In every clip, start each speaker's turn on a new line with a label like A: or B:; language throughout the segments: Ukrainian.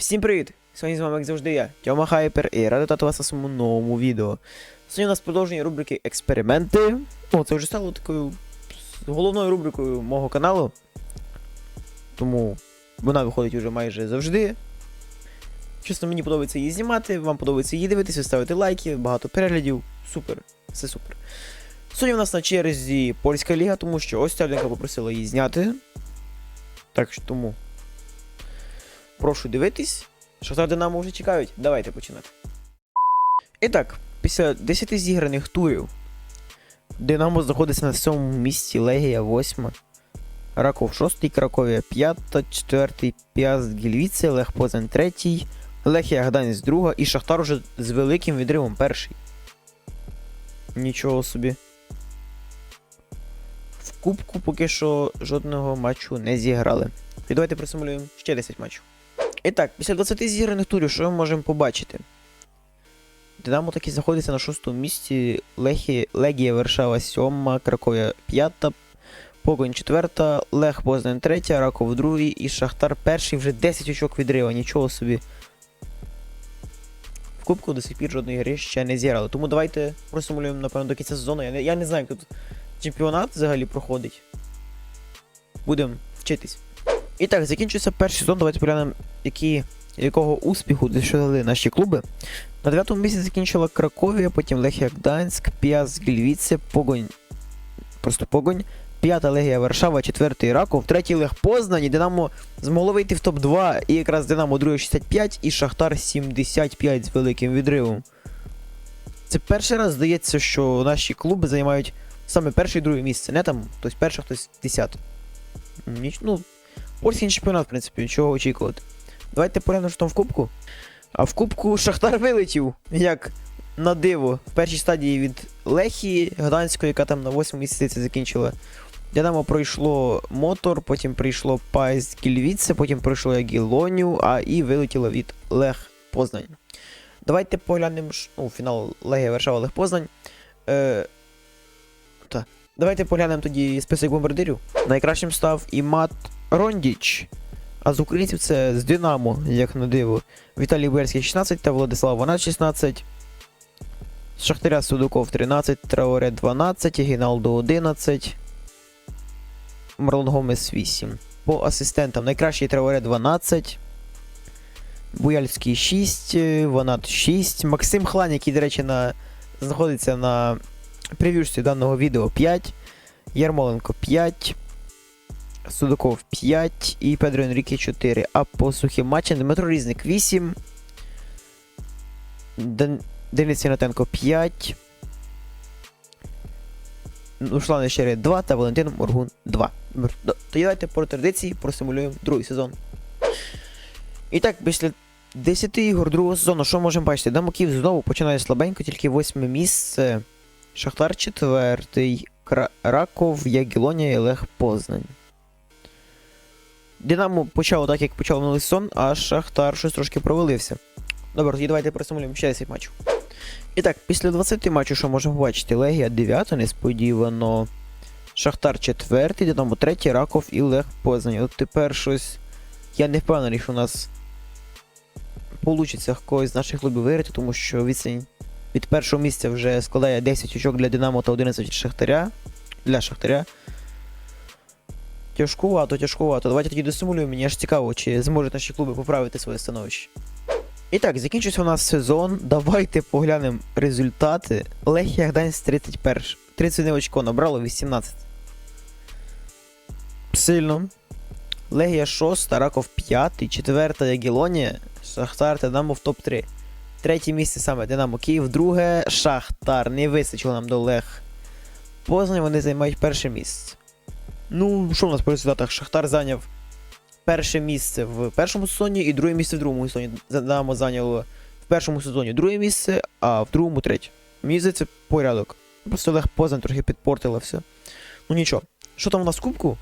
A: Всім привіт! Сьогодні з вами, як завжди, я, Тьома Хайпер, і радий вітати вас на своєму новому відео. Сьогодні у нас продовження рубрики Експерименти. О, це вже стало такою головною рубрикою мого каналу. Тому вона виходить вже майже завжди. Чесно, мені подобається її знімати, вам подобається її дивитися, ставити лайки, багато переглядів. Супер, все супер. Сьогодні у нас на черзі польська ліга, тому що ось людинка попросила її зняти. Так що тому Прошу дивитись. Шахтар Динамо вже чекають. Давайте починати. І так, після 10 зіграних турів Динамо знаходиться на 7 місці, Легія 8. Раков 6, Краковія 5, 4, Піаст Гільвіце, Лех Позан 3, Лехія Гданець 2 і Шахтар уже з великим відривом перший. Нічого собі. В кубку поки що жодного матчу не зіграли. І давайте присимулюємо ще 10 матчів. І так, після 20 зіграних турів, що ми можемо побачити? Динамо таки знаходиться на шостому місці, Лехі, Легія Варшава 7, Краковія 5, Погонь 4, Лех Познань 3, Раков 2 і Шахтар 1 вже 10 очок відрива, нічого собі. В Кубку до сих пір жодної гри ще не зіграли. Тому давайте просимулюємо, напевно, до кінця сезону. Я не, я не знаю, як тут чемпіонат взагалі проходить. Будемо вчитись. І так, закінчується перший сезон. Давайте поглянемо, які, якого успіху досягли наші клуби. На дев'ятому місці закінчила Краковія, потім Лехія Гданськ, Піас Гільвіце, Погонь. Просто Погонь. П'ята Легія Варшава, четвертий Раков, третій Лех Познані, Динамо змогло вийти в топ-2, і якраз Динамо друге 65 і Шахтар 75 з великим відривом. Це перший раз здається, що наші клуби займають саме перше і друге місце. Не там хтось перше, хтось десяте. Ну, Польський чемпіонат, в принципі, чого очікувати. Давайте поглянемо, що там в кубку. А в кубку Шахтар вилетів, як на диво, в першій стадії від Лехії Гданської, яка там на 8 місяці закінчила. Динамо пройшло Мотор, потім прийшло Пайс Кільвіце, потім пройшло Ягілоню, а і вилетіло від Лех Познань. Давайте поглянемо ну, фінал Легія Варшава Лех Познань. Е, так. Давайте поглянемо тоді список бомбардирів. Найкращим став Імат Рондіч. А з українців це з Динамо, як на диво. Віталій Берський 16 та Владислав Вона 16. З Шахтаря Судуков 13, Траоре 12, Гіналдо 11. Марлон Гомес 8. По асистентам найкращий Траоре 12. Буяльський 6, е, Ванат 6. Максим Хлань, який, до речі, на... знаходиться на прев'юшці даного відео 5. Ярмоленко 5. Судаков 5 і Педро Енріке 4. А по сухим матчам Дмитро Різник 8. Ден... Денис Янатенко 5. Руслан Щере 2 та Валентин Моргун 2. Мр- Тоді давайте по традиції просимулюємо другий сезон. І так, після 10 ігор другого сезону, що можемо бачити? Динамо Київ знову починає слабенько, тільки восьме місце. Шахтар четвертий. Кра- Раков, Ягілонія і Лех Познань. Динамо почало так, як почав минулий сезон, а Шахтар щось трошки провалився. Добре, тоді давайте просимулюємо ще 10 матчів. І так, після 20 матчів, що можемо побачити, Легія 9 несподівано. Шахтар 4, Динамо 3, Раков і Лех Познань. От тепер щось. Я не впевнений, що у нас вийде когось з наших клубів виграти, тому що відстань від першого місця вже складає 10 очок для Динамо та 11 від Шахтаря. Для Шахтаря. Тяжкувато, тяжкувато. Давайте тоді досимулюємо. Мені аж цікаво, чи зможуть наші клуби поправити своє становище. І так, закінчився у нас сезон. Давайте поглянемо результати. Лехія Гданськ 31. 31 очко набрало 18. Сильно. Легія 6, Раков 5, 4 Ягілонія, Шахтар та Динамо в топ-3. Третє місце саме Динамо Київ, друге Шахтар. Не вистачило нам до Лех. Познані вони займають перше місце. Ну, що в нас по результатах? Шахтар зайняв перше місце в першому сезоні і друге місце в другому сезоні. Динамо зайняло в першому сезоні друге місце, а в другому третє. Мені здається, порядок. Просто Олег Позан трохи підпортила все. Ну нічого. Що там у нас в кубку?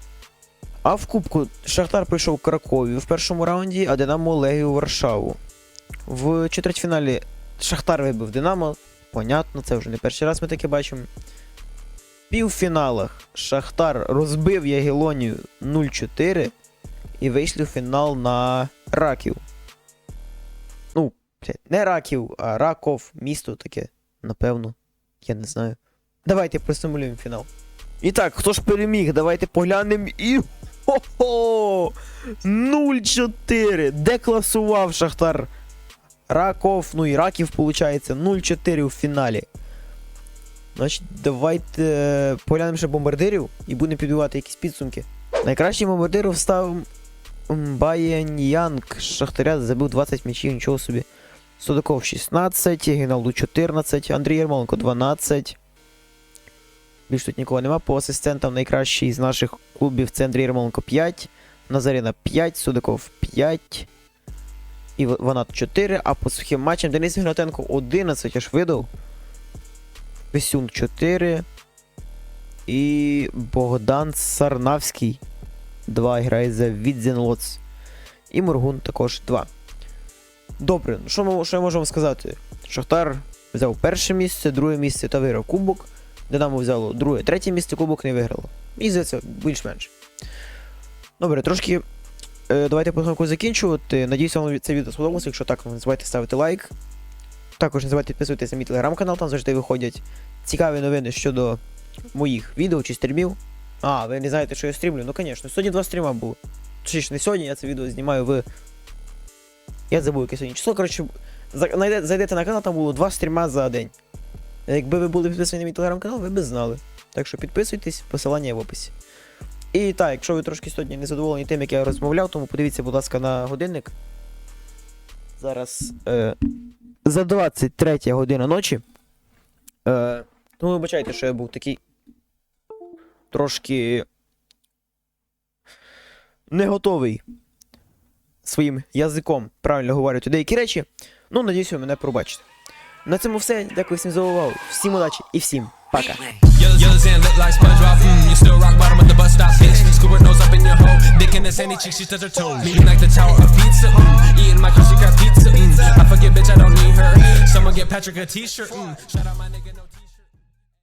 A: А в кубку Шахтар прийшов Краковію в першому раунді, а Динамо Легію Варшаву. В четвертьфіналі Шахтар вибив Динамо. Понятно, це вже не перший раз ми таке бачимо. Півфіналах Шахтар розбив Ягелонію 0-4 і вийшли в фінал на Раків. Блядь, Не раків, а раков, місто таке, напевно. Я не знаю. Давайте просимулюємо фінал. І так, хто ж переміг? Давайте поглянемо і. Хо-хо! 0-4! Декласував Шахтар. Раков, ну і раків, виходить, 0-4 у фіналі. Значить, давайте е, поглянемо ще бомбардирів і будемо підбивати якісь підсумки. Найкращий бомбардир став Янг Шахтаря забив 20 м'ячів, нічого собі. Судаков 16, Гіналду 14, Андрій Ярмоленко 12. Більш тут нікого нема. По асистентам найкращий з наших клубів це Андрій Ярмоленко 5, Назаріна 5, Судаков 5. І Ванат 4, а по сухим матчам Денис Гнатенко 11 аж видав. Весюн 4. І Богдан Сарнавський 2 грає за Відзенлоц. І Моргун також 2. Добре, ну що що я можу вам сказати? Шахтар взяв перше місце, друге місце та виграв кубок. Динамо взяло друге, третє місце, кубок не виграло. І здається, більш-менш. Добре, трошки. Е, давайте потихоньку закінчувати. Надіюсь, вам це відео сподобалося. Якщо так, не забувайте ставити лайк. Також не забувайте підписуватися на мій телеграм-канал, там завжди виходять цікаві новини щодо моїх відео чи стрімів. А, ви не знаєте, що я стрімлю? Ну, звісно, сьогодні два стріма було. Точніше, не сьогодні, я це відео знімаю в. Я забув, яке сьогодні число. Коротше, зайдете на канал, там було два стріма за день. Якби ви були підписані на мій телеграм-канал, ви б знали. Так що підписуйтесь, посилання в описі. І так, якщо ви трошки сьогодні не задоволені тим, як я розмовляв, тому подивіться, будь ласка, на годинник. Зараз е, за 23 година ночі. Е, тому вибачайте, що я був такий трошки не готовий своїм язиком правильно говорити деякі речі. Ну, надіюсь, ви мене пробачите. На цьому все. Дякую всім за увагу. Всім удачі і всім пока.
B: Sandy cheek, she touch her toes. Leaning like the tower of pizza. Mm, eating my crunchy crab pizza. Mm, I forget, bitch, I don't need her. Someone get Patrick a t-shirt. Mm, shout out my nigga, no.